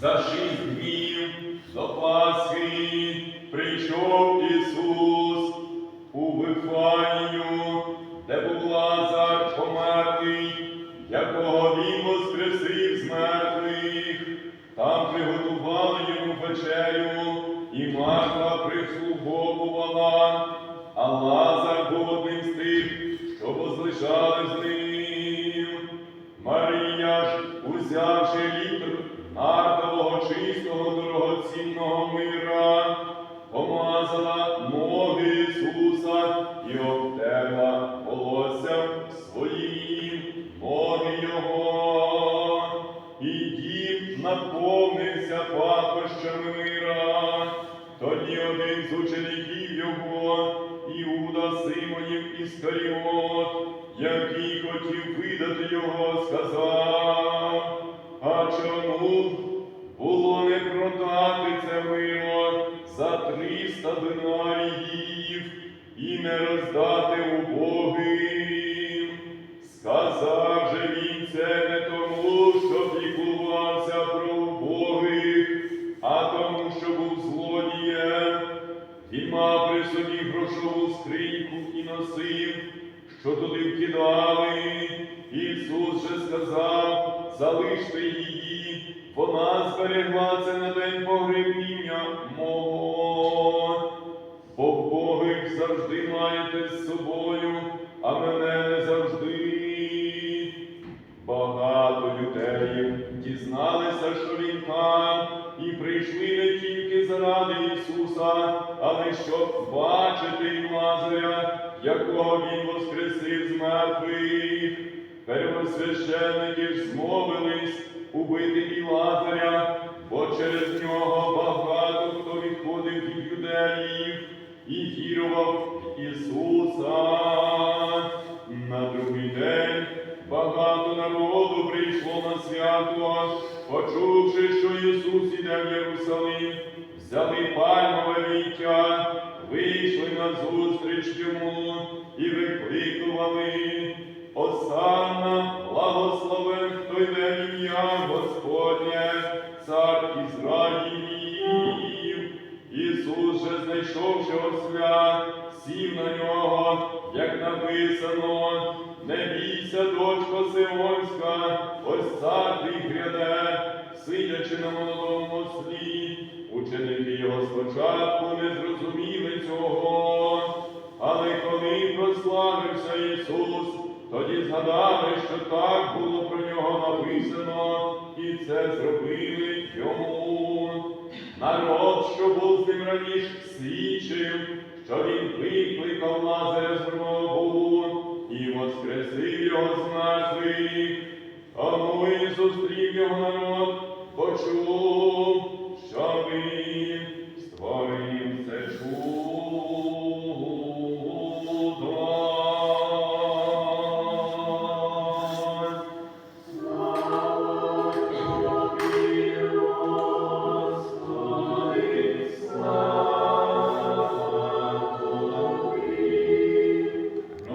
За шість днів до Пасхи прийшов Ісус у Вифанію, де був Лазар померлий, якого Він воскресив з мертвих. Там приготували йому вечерю, пахощами мира. Тоді один з учеників його, Іуда Симонів Іскаріот, який хотів видати його, сказав, а чому було не продати це мило за триста динаріїв і не роздати Він собі грошову скриньку і носив, що туди вкидали. Ісус же сказав, залиште її, вона зберегла це на день погребіння мого. Бо Богих завжди маєте з собою, а мене не завжди. Багато людей дізналися, що він там, і прийшли не тільки заради Ісуса, але щоб бачити і Лазаря, якого Він воскресив з мертвих. Первосвященники ж змовились убити і Лазаря, бо через нього багато хто відходив від юдеїв і вірував Ісуса. На другий день багато народу прийшло на свято, почувши, що Ісус іде в Єрусалим, взяли пальмове віття, вийшли на зустріч йому і викликували. Осанна, благословен, хто йде ім'я Господнє, цар Ізраїлів. Ісус же, знайшовши осля, сів на нього, як написано, не бійся, дочко Сионська, ось цар твій гряде, сидячи на молодому спочатку не зрозуміли цього, але коли прославився Ісус, тоді згадали, що так було про нього написано, і це зробили йому. Народ, що був з ним раніше, свідчив, що він викликав Лазаря з гробу і воскресив його з мертвих. Тому і зустрів його народ, почув,